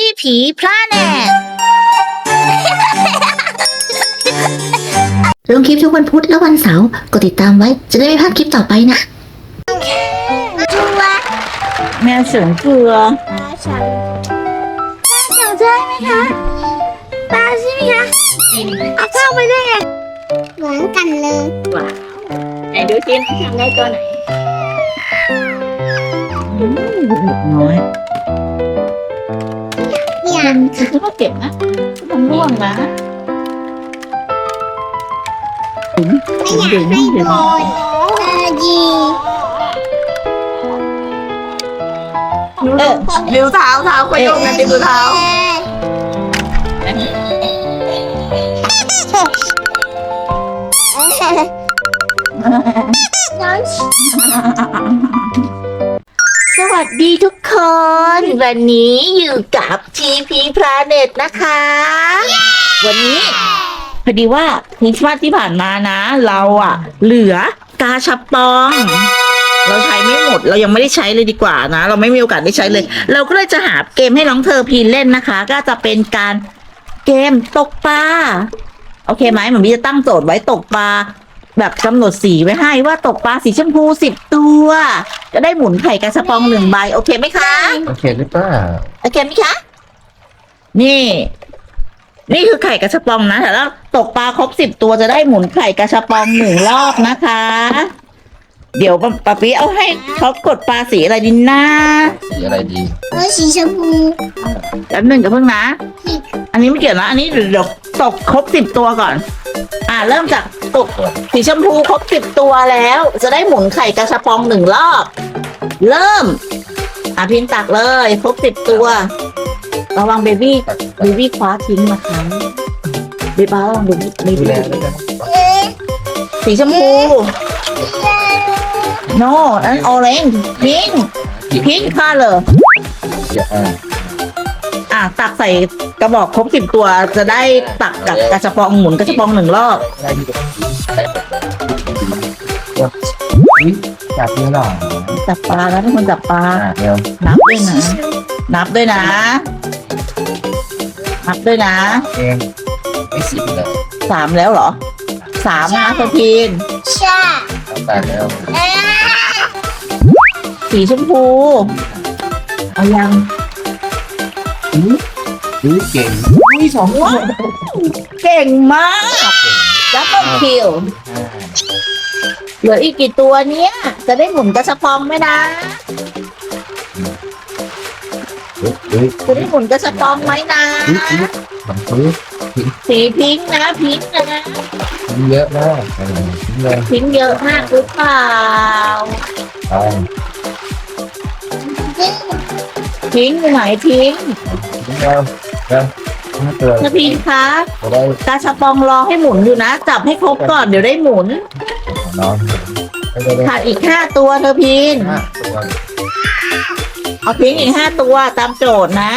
ที่ผีพลาแนตลงคลิปทุกวันพุธและวันเสาร์กดติดตามไว้จะได้ไม่พลาดคลิปต่อไปนะชัวแมวเฉิงเกลือฉันฉันใช่ไหมคะปลาใช่ไหมคะเอาเข้าไปได้ไงเหมือนกันเลยว้าวไหนดูซิทำได้ตัวไหนอืมน้อย อย่าฉันคิดว่าเก็บนะมันร่วงนะไม่อยากให้โดนเออดีเออริ้วเท้าเท้าขยงนะริ้วเท้าน้อง วัสดีทุกคน วันนี้อยู่กับ TP Planet นะคะ วันนี้พอดีว่าคริสต์มาสที่ผ่านมานะ เราอะเหลือกาชับปอง เราใช้ไม่หมด เรายังไม่ได้ใช้เลยดีกว่านะ เราไม่มีโอกาสได้ใช้เลย เราก็เลยจะหาเกมให้น้องเธอพีนเล่นนะคะ ก็จะเป็นการเกมตกปลาโอเคไหมเหมือนมีจะตั้งโจทย์ไว้ตกปลา แบบกำหนดสีไว้ให้ว่าตกปลาสีชมพูสิบตัว จะได้หมุนไข่กระชับปองหนึ่งใบโอเคไหมคะโอเคหรือเปล่าโอเคไหมคะนี่ นี่คือไข่กระชับปองนะแต่แล้วตกปลาครบสิบตัวจะได้หมุนไข่กระชับปองหนึ่งรอบนะคะ เดี๋ยวปะปีเอาให้เขากดปลาสีอะไรดินนะสีอะไรดีเออสีชมพูแป๊บหนึ่งกับเพิ่งนะ อันนี้ไม่เกี่ยวนะ อันนี้เดี๋ยวเดี๋ยวตกครบสิบตัวก่อน อ่าเริ่มจากตกสีชมพูครบสิบตัวแล้ว จะได้หมุนไข่กระชับปองหนึ่งรอบ เริ่ม อะพิมพ์ตักเลยครบสิบตัว ระวังเบบี้ตัดเบบี้คว้าทิ้งนะคะเบบี้บ้าลองดูเบดูบี้แลด้วยนะสีชมพูโน่นั่นออเรนจ์พิงพิงค่ะเลยเดี๋ยวอ่าอะ ตักใส่กระบอกครบสิบตัว จะได้ตักกับกระชับปองหมุนกระชับปองหนึ่งรอบได้ที่จะต้องดีใช้แบบอุ้ยจับเยอะหรอจับปลาแล้วเป็นคนจับปลา อ่าเร็วนับด้วยนะ นับด้วยนะ นับด้วยนะ เองไม่สิบเลยสามแล้วเหรอ สามนะสพีนใช่เอาแปดแล้วเออสีชมพู เอายังอุ้ย เก่งอุ้ยสองตัวเก่งมากดับเบิลคิวอ่าเหลืออีกกี่ตัวเนี้ย จะได้หมุนกระชับปองไหมนะอุ้ยอุ้ยจะได้หมุนกระชับปองไหมนะอุ้ยอุ้ยมันอุ้ยสีพิงค์นะพิงค์นะทิ้งเยอะมากเออทิ้งเลยพิงค์เยอะมากหรือเปล่า ไป พิงค์อยู่ไหนพิงค์ทิ้งแล้วเร็วห้าตัวนะพิงค์คะจะได้กระชับปองรอให้หมุนอยู่นะ จับให้ครบก่อนเดี๋ยวได้หมุนของน้องไม่ได้ได้ขาดอีกห้าตัวเธอพิงค์ห้าตัวเอาพิงค์อีกห้าตัวตามโจทย์นะ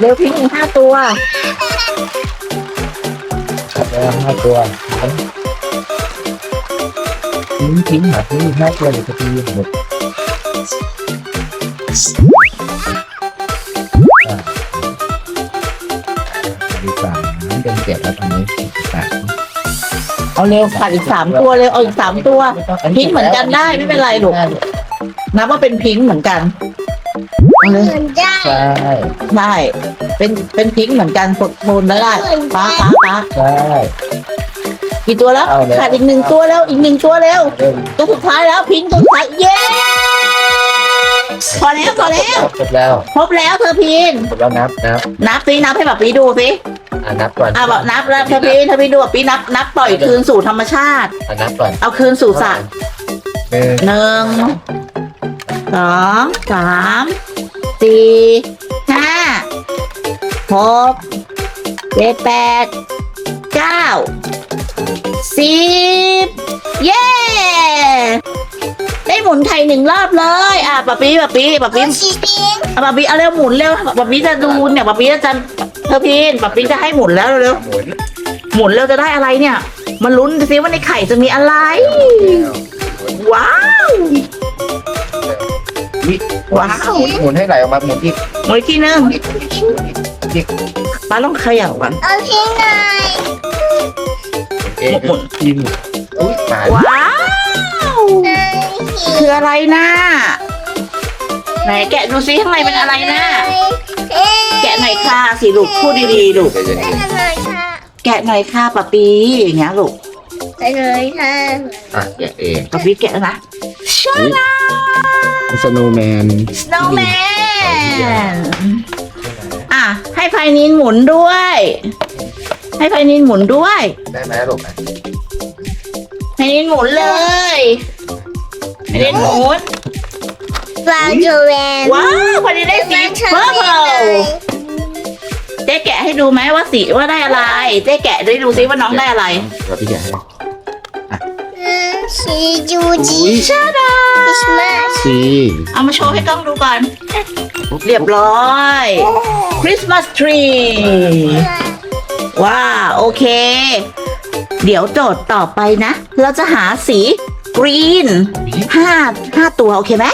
เร็วพิงค์อีกห้าตัวจับแล้วห้าตัว ทิ้งทิ้งหาทิ้งห้าตัวเดี๋ยวจะตีหมดดีสามเป็นเจ็ดแล้วตอนนี้สามเอาเร็วขาดอีกสามตัวเร็วเอาอีกสามตัวพิงค์เหมือนกันได้ไม่เป็นไรลูกนับว่าเป็นพิงค์เหมือนกันเอาเลยเหมือนได้ใช่ได้เป็นเป็นพิงค์เหมือนกันกดโทนแล้วได้ป้าป้าป้าใช่ กี่ตัวแล้ว เอาแล้ว ขาดอีกหนึ่งตัวแล้วอีกหนึ่งตัวแล้วเริ่มตัวสุดท้ายแล้วพิงค์ตัวสุดท้ายเย้พอแล้วพอแล้วจบแล้วครบแล้วเธอพินจบแล้วนับนับนับสินับให้แบบปีดูสิอ่านับก่อนอะบอกนับแล้วเธอพินเธอพินดูแบบปีนับนับปล่อยคืนสู่ธรรมชาติ อ่านับก่อนเอาคืนสู่สระหนึ่งหนึ่งสองสามสี่ห้าหกเจ็ดแปดเก้า สิบเย้ ได้หมุนไข่หนึ่งรอบเลย อะปะปีปะปีปะปีโอ้ชีพิงอะปะปีเอาเร็วหมุนเร็วปะปีจะดูเนี่ยปะปีจะเธอพีนปะปีจะให้หมุนแล้วเร็วหมุนๆหมุนเร็วจะได้อะไรเนี่ย มาลุ้นซิว่าในไข่จะมีอะไร ว้าวว้าวหมุนให้ไหลออกมาหมุนอีกหมดอีกทีนึงป้าต้องเขย่าก่อนเอาทิ้งหน่อย เอ๊ะหมุนยินอุ้ยตายว้าวหนึ่งคืออะไรนะไหนแกะดูซิข้างในเป็นอะไรนะเอ๊ะแกะหน่อยค่ะสิลูกพูดดีๆลูกใจเย็นได้ทำไมคะแกะหน่อยค่ะปะปีอย่างเงี้ยลูกไปเลยค่ะๆอะแกะเองปะปีแกะแล้วนะชาลาสโนว์แมน snowman อะให้ไพนินหมุนด้วย ให้ไพนินหมุนด้วย ได้ไหมลูกอะไพนินหมุนเลยไพนินหมุนปลาจูแวนว้าวไพนินได้สีเ u r p l e เจ๊แกะให้ดูไหมว่าสีว่าได้อะไร เจ๊แกะได้ดูซิว่าน้องได้อะไรเราพี่แกะให้สีจูจีชาดาคริสต์มาสสีเอามาโชว์ให้กล้องดูก่อน เรียบร้อย คริสต์มาสทรี ว้าโอเค เดี๋ยวโจทย์ต่อไปนะ เราจะหาสีกรีนห้าห้าตัวโอเคไหม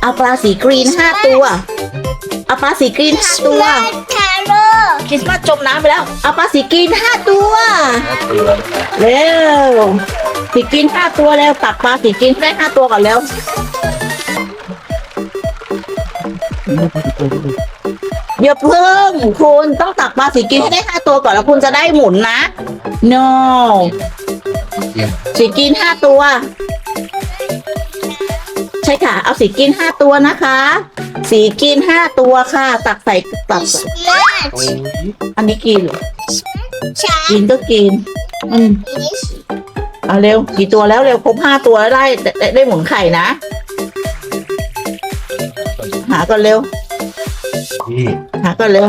เอาปลาสีกรีนห้าตัวเอาปลาสีกรีนห้าตัวคาโร่คริสต์มาสจมน้ำไปแล้ว เอาปลาสีกรีนห้าตัว เร็ว สีกรีนห้าตัวแล้วตักปลาสีกรีนให้ได้ห้าตัวก่อนเร็ว อย่าเพิ่งคุณต้องตักปลาสีกรีนให้ได้ห้าตัวก่อนแล้วคุณจะได้หมุนนะ no เยี่ยมสีกรีนห้าตัว ใช่ค่ะ เอาสีกรีนห้าตัวนะคะ สีกรีนห้าตัวค่ะ ตักใส่ตักคริสต์มาสโอ้ยอันนี้กินเหรอชากินก็กิน อืมอิสเอาเร็ว กี่ตัวแล้วเร็วครบห้าตัวแล้วได้ได้ได้ได้หมุนไข่นะ หาก่อนเร็ว พี่หาก่อนเร็ว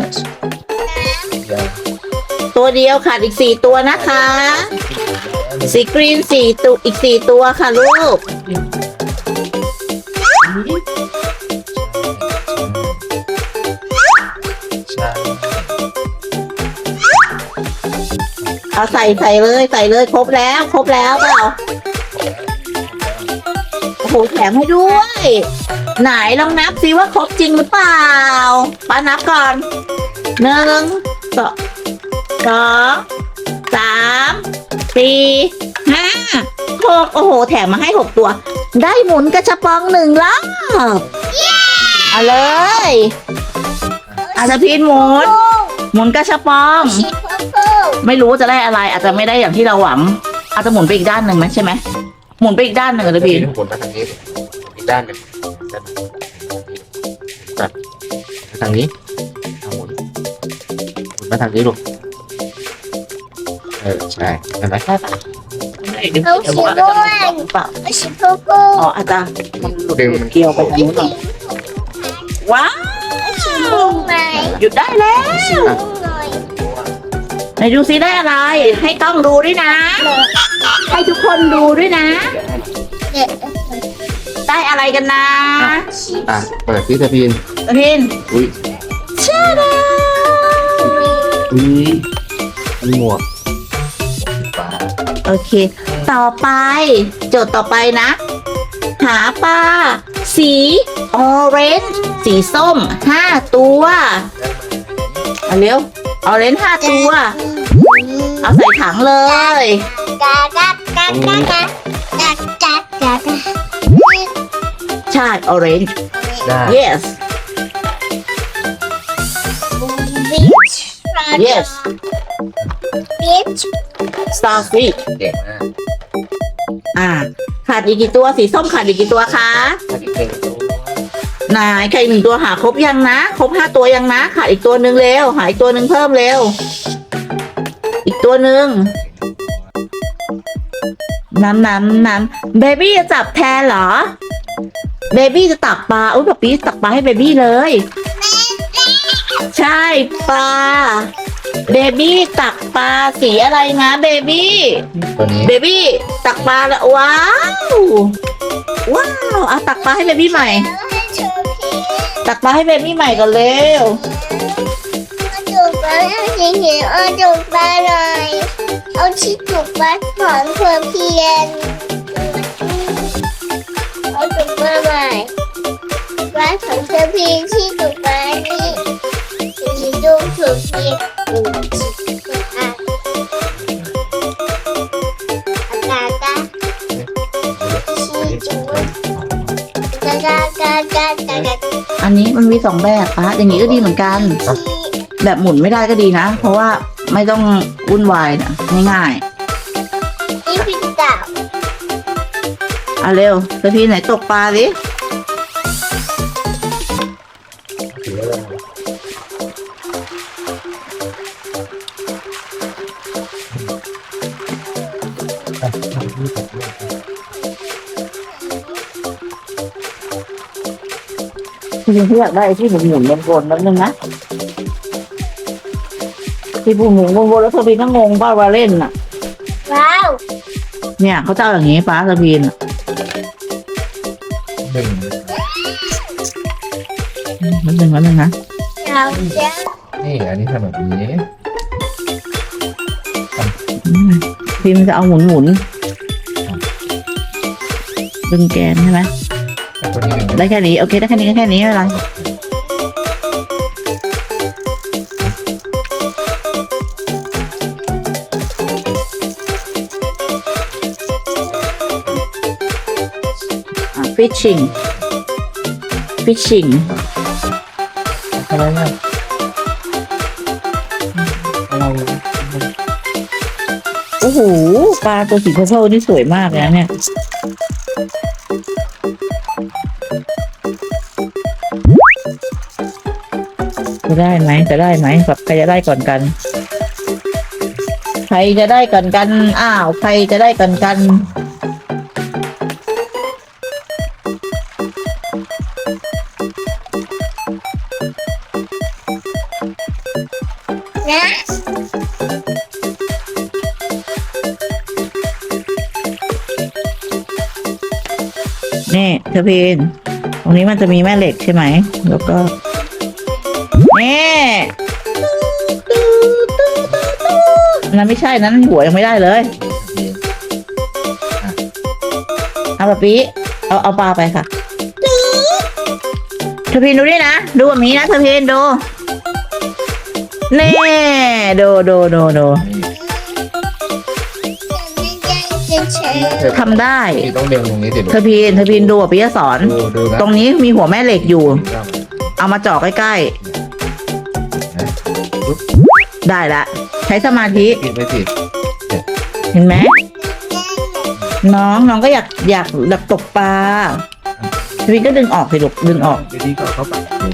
ตัวเดียวขาดอีกสี่ตัวนะคะ สีกรีนสี่ตัวอีกสี่ตัวค่ะลูกเอาใส่ใส่เลยใส่เลยครบแล้วครบแล้วเปล่าโอ้โหแถมให้ด้วย ไหนลองนับซิว่าครบจริงหรือเปล่าป้านับก่อนหนึ่งสองสองสามสี่ห้าหกโอ้โห แถมมาให้หกตัว ได้หมุนกระชับปองหนึ่งรอบเอาเลยอาจจะพินหมุน หมุนกระชับปอง ไม่รู้จะได้อะไร อาจจะไม่ได้อย่างที่เราหวัง อาจจะหมุนไปอีกด้านหนึ่งไหมใช่ไหมหมุนไปอีกด้านหนึ่งเลยพี่หมุนมาทางนี้อีกด้านหนึ่ง ทางนี้เอาหมุนหมุนมาทางนี้ลูกเออใช่เห็นไหมได้ปะเดี๋ยวเดี๋ยวบอกว่าจะหรือเปล่าชีพเพิลอ๋ออาจจะมันหลุดดึงมันเกี่ยวไปทางนู้นหน่อยว้าวชีพเพิลไหมหยุดได้แล้วชีพเพิลหน่อยไหนดูซิได้อะไร ให้กล้องดูด้วยนะ ให้ทุกคนดูด้วยนะเด็กได้อะไรกันนะ อะ เปิดพี่ตะพีน พินอุ้ยชาดาอุ้ยมีหมวกฟ้าโอเค ต่อไป โจทย์ต่อไปนะ หาปลาสีออเรนจ์สีส้มห้าตัวเอาเร็วออเรนจ์ห้าตัว เอาใส่ถังเลยกากากากากากากากากาใช่ออเรนจ์ ได้ yes yes บิช starfish เก่งมากอ่า ขาดอีกกี่ตัวสีส้มขาดอีกกี่ตัวคะถ้าอีกหนึ่งตัวนายใครหนึ่งตัวหาครบยังนะ ครบห้าตัวยังนะ ขาดอีกตัวหนึ่งเร็ว หาอีกตัวหนึ่งเพิ่มเร็ว อีกตัวหนึ่งน้ำน้ำน้ำเบบี้จะจับแทนเหรอ เบบี้จะตักปลา อุ้ยแบบนี้ตักปลาให้เบบี้เลย ใช่ปลา เบบี้ตักปลาสีอะไรนะเบบี้ตัวนี้เบบี้ตักปลาแล้วว้าว ว้าวเอาตักปลาให้เบบี้ใหม่ให้เชอร์พีตักปลาให้เบบี้ใหม่ก่อนเร็วเอาจุกปลาให้จริงๆเอาจุกปลาหน่อยเอาชิ้นจุกปลาถอนเพื่อเพียนเอาจุกปลาใหม่พีที่ถูกมา อะอากาศที่จูกากากากากากาอันนี้มันมีสองแบบป้าอย่างนี้ก็ดีเหมือนกัน แบบหมุนไม่ได้ก็ดีนะ เพราะว่าไม่ต้องวุ่นวายนะง่ายที่พิมพ์ดาวๆเอาเร็วสพีไหนตกปลาสิ ราจริงๆพี่อยากได้ที่หมุนหมุนๆวนๆนิดนึงนะที่หมุนหมุนๆวนๆแล้วสพีก็งงป้าว่าเล่นน่ะ ว้าวเนี่ยเขาจะเอาอย่างนี้ป้าสพีนอะหนึ่งนิดนึงนิดนึงนะเราจะนี่อันนี้ทำแบบนี้อืมพีมันจะเอาหมุนหมุนดึงแกนใช่ไหมแต่ตัวนี้ ได้แค่นี้โอเคได้แค่นี้ก็แค่นี้ไม่เป็นไรฟิชชิงฟิชชิงอะไรเนี่ยอะไรโอ้โหปลาตัวสีเพอร์เพลนี่สวยมากเลยนะเนี่ย จะได้ไหมจะได้ไหมแบบใครจะได้ก่อนกัน ใครจะได้ก่อนกัน อ้าว ใครจะได้ก่อนกันนะนี่เธอพีนตรงนี้มันจะมีแม่เหล็กใช่ไหม แล้วก็ นี่อันนั้นไม่ใช่นั้นหัวยังไม่ได้เลยเอาแบบนี้เอาเอาปลาไปค่ะเธอพีนดูนี่นะดูแบบนี้นะเธอพีนดูนี่ดูดูดูดูเฉยทำได้นี่ต้องเรียงตรงนี้สิเธอพีนเธอพีนดูอะปิยสอนดูดูนะตรงนี้มีหัวแม่เหล็กอยู่ เอามาเจาะใกล้ๆ ได้ละ ใช้สมาธิปิดไม่ติดเห็นไหม น้องน้องก็อยากอยากอยากตกปลาเธอพีนก็ดึงออกสิลูกดึงออก เดี๋ยวนี้ก็เข้าปากดู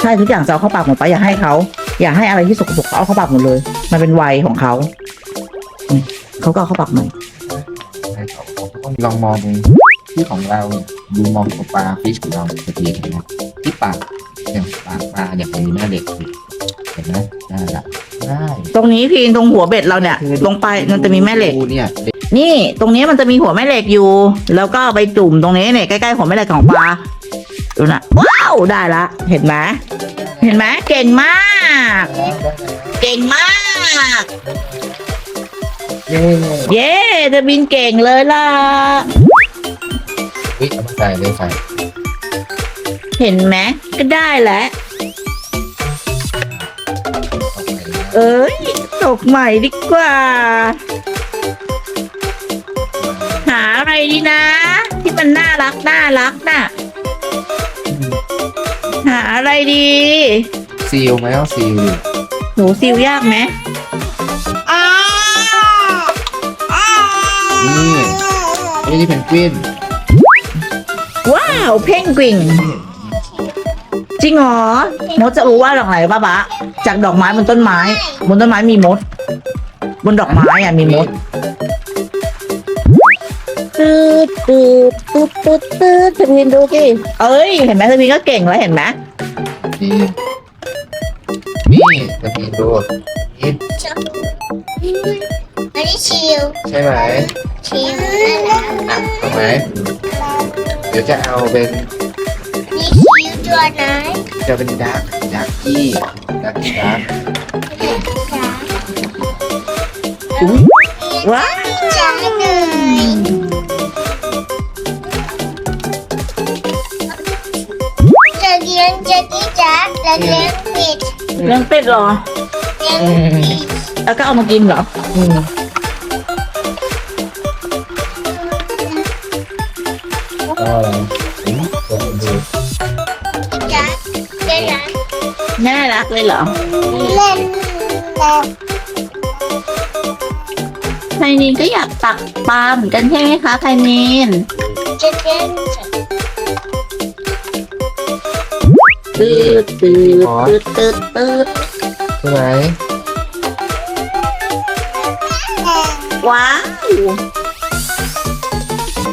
ใช่ทุกอย่างจะเอาเข้าปากหมดไปอย่าให้เขาอย่าให้อะไรที่สกปรกเอาเข้าปากหมดเลย มันเป็นวัยของเขาอืมเขาก็เอาเข้าปากหมดให้เขาเขาก็ต้องลองมองที่ของเราดูมองตัวปลาฟิชของเราจะดีเห็นไหมที่ปากเนี่ยปากปลาเนี่ยมันมีแม่เหล็กอยู่เห็นไหมได้ละได้ตรงนี้พีนตรงหัวเบ็ดเราเนี่ย ลงไปมันจะมีแม่เหล็ก ดูเนี่ยนี่ตรงนี้มันจะมีหัวแม่เหล็กอยู่ แล้วก็เอาไปจุ่มตรงนี้เนี่ยใกล้ๆหัวแม่เหล็กของปลาดูนะว้าวได้ละเห็นไหมเห็นไหมเก่งมาก เก่งมาก เย้เย้จะบินเก่งเลยล่ะ วิเอามาใส่เลยใส่ เห็นไหมก็ได้แหละ เอ้ยตกใหม่ดีกว่า หาอะไรดีนะ ที่มันน่ารักน่ารักน่ะ หาอะไรดี ซีลไหมเอาซีลหนูซิวยากไหมอ้าอ้านี่นี่ที่เพนกวินว้าว เพ่งกวิงจริงเหรอมดจะรู้ว่าดอกไหนป้าปะ จากดอกไม้บนต้นไม้ บนต้นไม้มีมด บนดอกไม้อะมีมดตืดตืดตืดตืดตืดเธอพินดูสิเอ้ย เห็นไหมเธอพินก็เก่งแล้วเห็นไหมนี่นี่จะมีดูนี่อันนี้ชิวใช่ไหมชิวนั่นแหลอะเอาไหมเดี๋ยวจะเอาเป็นนี่ชิวตัวไหนจะเป็นดัก ดักกี้ดักกี้ดักจ้าว้าวจ้าเลยจะเดียลี้ยงเจ๊กี้จ๊ะและเลี้ยงเป็ดเลี้ยงเป็ดเหรอเลี้ยงปีกแล้วก็เอามากินเหรออืม รักเลยเหรอ เล่นแบบไคนินก็อยากตักปลาเหมือนกันใช่ไหมคะไคนินจะเล่นตืดตืดตืดตืดตืดใช่ไหมว้าว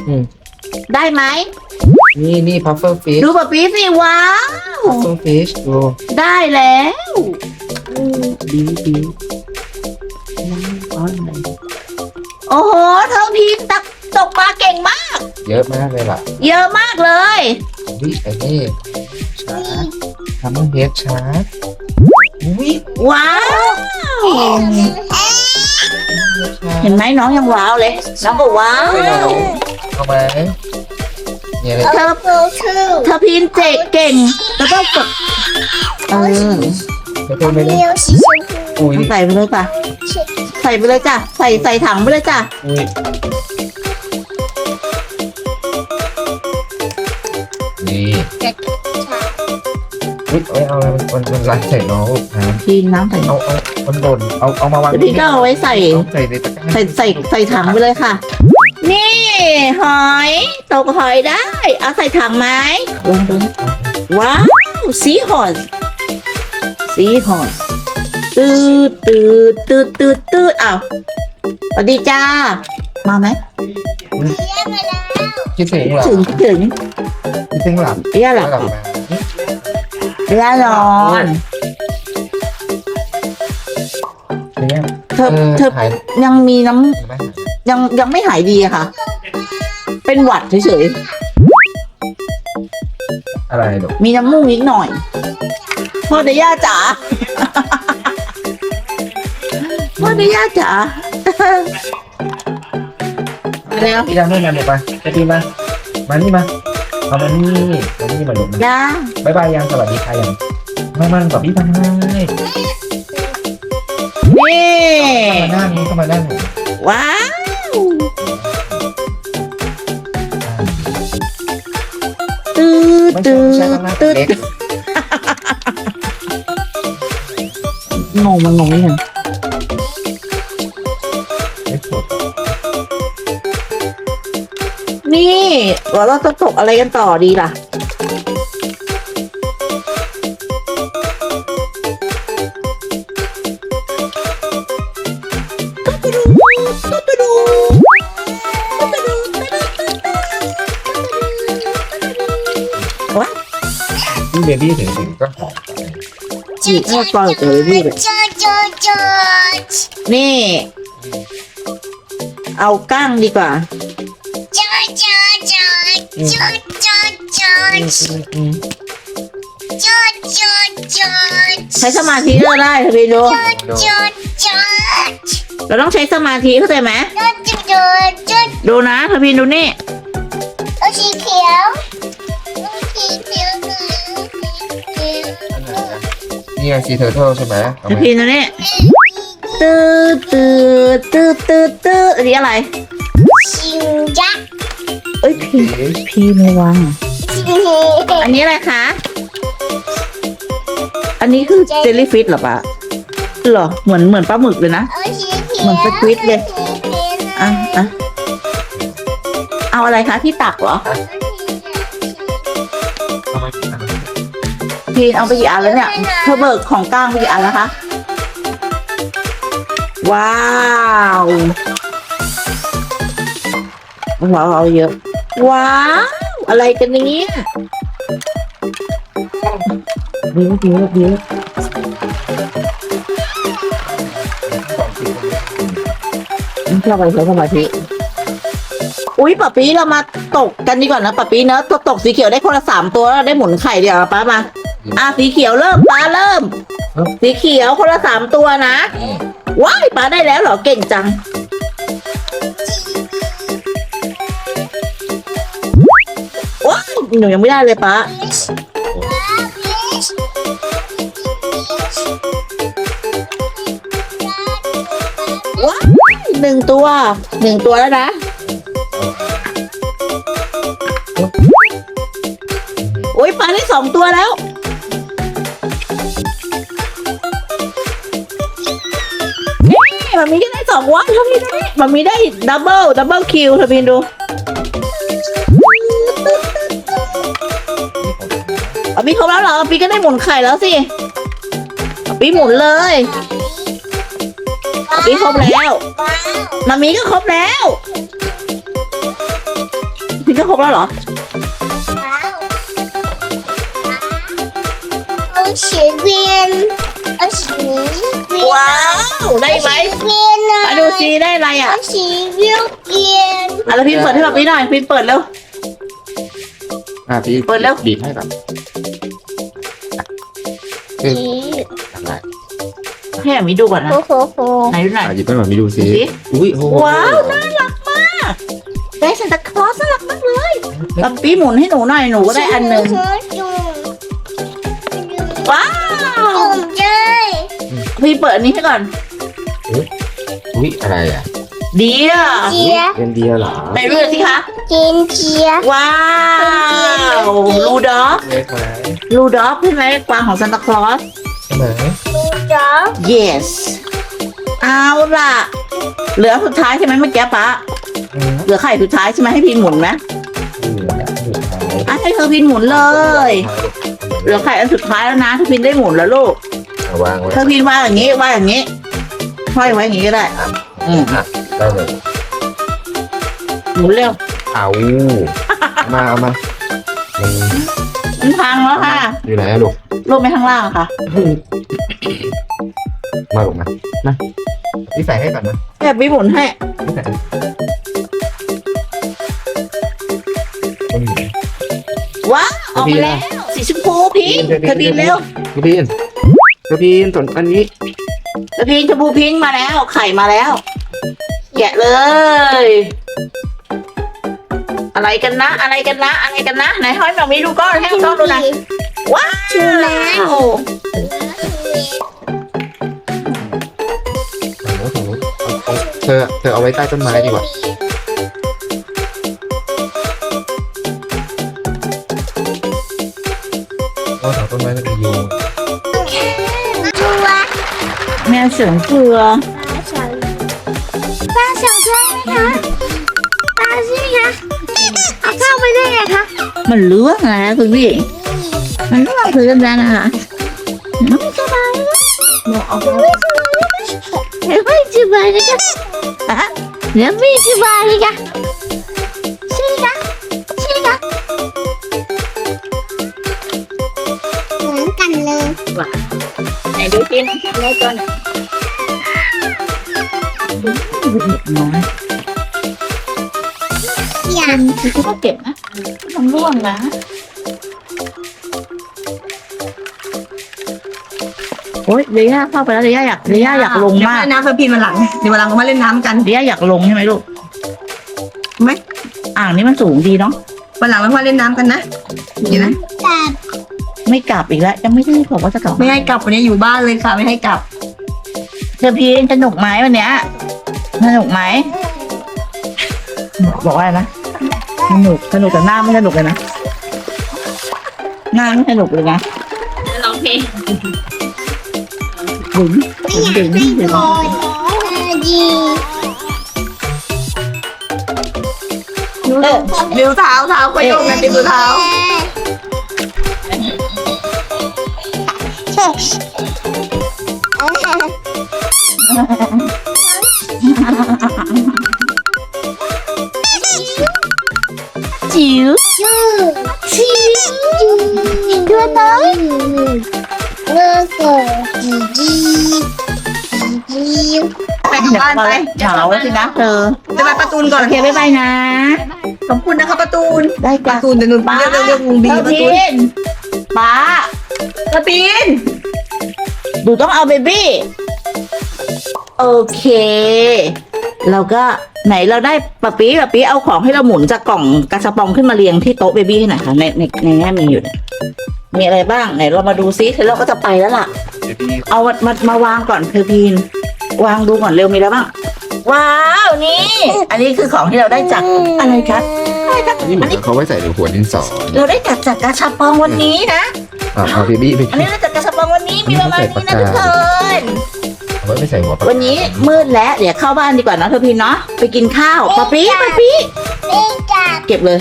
อืมได้ไหมนี่นี่พัฟเฟิลฟิชดูปะปีสิว้าว พัฟเฟิลฟิชดูได้แล้วดีดีโอ้โหเท่าทีมตักตกปลาเก่งมาก เยอะมากเลยล่ะเยอะมากเลย วิไอ้นี่ชาร์จทำให้เฮดชาร์จวิว้าว เห็นไหมน้องยังว้าวเลย น้องก็ว้าว เอาไหม เนี่ยเลยเธอโอ้ชื่อเธอพีนเจเก่งแล้วก็กดเออจะเพิ่มไปเลยเลี้ยวสีชมพูอุ้ยใส่ไปเลยจ้ะใส่ไปเลยจ้ะ ใส่ใส่ถังไปเลยจ้ะ อุ้ยนี่อุ้ยเอาเอาอะไรมันมันมันไหลใส่น้องลูกนะพีนน้ำใส่ เอาเอามันหล่นเอาเอามาวางแล้วพีนก็เอาไว้ใส่ เอาใส่ในตะกร้าใส่ใส่ใส่ถังไปเลยค่ะ นี่ หอยตกหอยได้ เอาใส่ถังไหมลองดูว้าวสีหอยสีหอยตืดตืดตืดตืดตืดอ้าวสวัสดีจ้า มาไหมเลี้ยงมาแล้วคิดถึงเหรอถึงถึงคิดถึงหลับเรียกหลับหลับมาเรียกนอนเนี่ยเธอเธอหายยังมีน้ไหมำยังยังไม่หายดีอะค่ะ เป็นหวัดเฉยอะไรหรอกๆมีน้ำมูกนิดหน่อย พ่อเดีย่าจ๋า พ่อเดีย่าจ๋า มาแล้วพี่ดำด้วยกันเดี๋ยวไปไปทีมา มานี่มาเอามานี่มานี่มาหลบมาย่าบายบายยังสวัสดีค่ะยังมามันกับพี่พันให้นี่มาหน้านี้เข้ามาด้านหนูว้า น้าตืดเล็กงงมันงงไม่ถึงเล็กสุดนี่เราเราจะตกอะไรกันต่อดีล่ะ พี่เบบี้ถึงถึงก็หอมไปจีบให้ปล่อยตัวเลยพี่เลยจอจอจอนี่ เอาก้างดีกว่าจอจอจอจอจอจออืมจอจอจใช้สมาธิก็ได้ค่ะพี่ดูดูจอจเราต้องใช้สมาธิเข้าใจไหมจจจดูนะเธอพี่ดูนี่เอาสีเขียวสีเขียว นี่ไงซีเทอร์เทิลใช่ไหมเอาเธอไหมพี่ดูนี่ตืดตืดตืดตืดตืดอันนี้อะไร ชิงจักเอ้ยพี่พี่ไม่วางอันนี้อะไรคะ อันนี้คือเจลลี่ฟิชเหรอปะเหรอ เหมือนเหมือนปลาหมึกเลยนะ เอาสีเขียวเหมือนสควิดเลยอะอะเอาอะไรคะที่ตักเหรอ เอา พีนเอาไปกี่อันแล้วเนี่ยเธอเบิกของกลางไปกี่อันแล้วคะ ว้าวว้าวเอเยอะ ว้าว อะไรกันเนี่ยเดี๋ยวเดี๋ยวเยวไม่ชอบอะไรใช้สมาธิอุ้ยปะปีเรามาตกกันดีกว่านะปะปีเนอะตัวตกสีเขียวได้คนละสามตัวแล้วได้หมุนไข่เดียวป้ามา อะสีเขียวเริ่มปลาเริ่ม สีเขียวคนละสามตัวนะ ว้ายปลาได้แล้วเหรอเก่งจัง ว้าหนูยังไม่ได้เลยปลาว้ายหนึ่งตัวหนึ่งตัวแล้วนะโอ้ยปลาได้สองตัวแล้ว มันมีก็ได้สองวันท่านี้ได้มันมีได้ดับเบิลดับเบิลคิวเธอพินดูเอาปีครบแล้วเหรอปีก็ได้หมุนไข่แล้วสิเอาปีหมุนเลยเอาปีครบแล้วว้าวมามีก็ครบแล้วปีก็ครบแล้วเหรอว้าวเอาสีเวียน อาสีเวียนว้าวได้ไหมเวียนเลยมาดูซิได้อะไรอะเอาสีเวียนเวียนอะแล้วพี่เปิดให้แบบนี้หน่อยพี่เปิดแล้วอะพี่เปิดแล้ว บีบให้ก่อนสีอะไรให้แบบนี้ดูก่อนนะโอ้โหโหไหนดูหน่อย อะหยิบให้หมามีดูสิดูสิ อุ้ยโอ้โหว้าวน่ารักมากได้ซานตาคลอสน่ารักมากเลยแบบปีหมุนให้หนูหน่อยหนูก็ได้อันหนึ่งจุ่มว้าวจุ่มเลย พี่เปิดอันนี้ให้ก่อน อุ้ยอะไรอะเดียเจียเป็นเดียเหรอไหนดูหน่อยสิคะ กินเจียว้าวลูด็อกเล็กไหมลูด็อกใช่ไหมกวางของซานตาคลอส ใช่ไหมจ๊อ yes เอาล่ะ เหลือสุดท้ายใช่ไหมเมื่อกี้ป๊าอืมเหลือไข่สุดท้ายใช่ไหมให้พินหมุนไหมเหลือสุดท้ายอะให้เธอพินหมุนเลย เหลือไข่อันสุดท้ายแล้วนะเธอพินได้หมุนแล้วลูก เอาวางไว้เธอพินวางอย่างนี้วางอย่างนี้ห้อยไว้อย่างนี้ก็ได้ อืมอะได้เลยหมุนเร็วเอามาเอามามันมันพังแล้วค่ะอยู่ไหนอะลูกลงไปข้างล่างค่ะมาลูกมานะพี่ใส่ให้ก่อนนะแค่พี่หมุนให้พี่ใส่อืมว้าวออกมาแล้วสีชมพูพิงค์เธอพินเร็วกระพีน กระพีนส่วนอันนี้เธอพินชมพูพิงค์มาแล้วไข่มาแล้วแกะเลย อะไรกันนะ อะไรกันนะ อะไรกันนะไหนห้อยแบบนี้ดูก้อนให้ก้อนดูหนะว้าวชูแมวฝั่งโน้นฝั่งโน้นเอาเอาเธอเธอเอาไว้ใต้ต้นไม้ดีกว่าเพราะแถวต้นไม้มันจะยุงชัว แมวเฉิงเกลือป้าสาวได้ไหมคะป้าใช่ไหมคะเอาเข้าไปได้ไงคะมันเลื้องนะคุณพี่มันเลื้องคือกันนะนะคะไม่สบายเลยบอกเอาไปไม่สบายเลยค่ะอะเดี๋ยวไม่สบายเลยค่ะ กินในตัวไหนน้อยอย่าคือก็เก็บนะมันร่วงนะโอ๊ยเดียเข้าไปแล้วเดียอยากเดียอยากลงมากเดี๋ยวน้ำเพิ่มพีนมาหลัง เดี๋ยววันหลังมาเล่นน้ำกัน เดียอยากลงใช่ไหมลูกไหมอ่างนี้มันสูงดีเนาะวันหลังเรามาเล่นน้ำกันนะเดี๋ยวนะแต่ ไม่กลับอีกแล้วยังไม่ได้บอกว่าจะกลับไม่ให้กลับวันนี้อยู่บ้านเลยค่ะ ไม่ให้กลับเธอพีนสนุกไหมวันเนี้ยสนุกไหมบอกว่าอะไรนะสนุกสนุกแต่หน้าไม่สนุกเลยนะหน้าไม่สนุกเลยนะร้องเพลงดึงไม่อยากดึงให้ดึงโดนดีเออบิวเท้าเท้าก็โยกนะบิวเท้า ใช่เออจิ๋วชื่อชื่อตัวน้อยเลิกเกิดจีจีจีไปกลับเดี๋ยวบ้านมาไปเหงาแล้วสินะเธอจะไปประตูนก่อนโอเคบ๊ายบายนะ ขอบคุณนะคะประตูนได้ปจ้ะระตูนเดี๋ยวหนูป้าเรียกเรียกเรียกวงบีเธอประตูพีนนป้า ประปีน หนูต้องเอาเบบี้ โอเค เราก็ไหนเราได้ปะปีปะปีเอาของให้เราหมุนจากกล่องกระสปองขึ้นมาเรียงที่โต๊ะเบบี้ให้หน่อยค่ะในในในนี้มีอยู่เนี่ยมีอะไรบ้างไหนเรามาดูซิเดี๋ยวเราก็จะไปแล้วล่ะเอามามามาวางก่อนเธอพีน วางดูก่อนเร็วมีแล้วบ้าง ว้าวนี่ อันนี้คือของที่เราได้จากอะไรครับอะไรครับนี่เหมือนเขาไว้ใส่ในหัวดินสอเราได้จากจากกาชาปองวันนี้นะ อะเอาเบบี้ไปอันนี้เราจากกาชาปองวันนี้มีประมาณนี้นะทุกคนเอาไว้ไม่ใส่หัวปลาวันนี้มืดแล้วเดี๋ยวเข้าบ้านดีกว่าเนอะเธอพินเนาะไปกินข้าวป๊าปี้ป๊าปี้มีกับเก็บเลย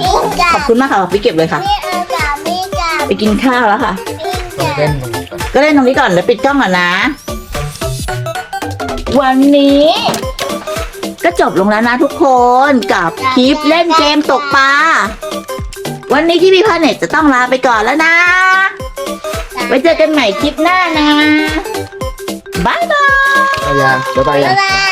มีกัขบอบคุณมากค่ะป๊าปี้เก็บเลยค่ะ มีเอากับมีกับไปกินข้าวแล้วค่ะ มีต้องกับเล่นตรงนี้ก่อนก็เล่นตรงนี้ก่อนแล้วปิดกล้องก่อนนะ วันนี้ ก็จบลงแล้วนะทุกคนกับคลิปเล่นเกมตกปลา วันนี้ที่พี่พาเน็ตจะต้องลาไปก่อนแล้วนะ ไว้เจอกันใหม่คลิปหน้านะบายบายไปยัง บ๊ายบายยังบ๊ายบาย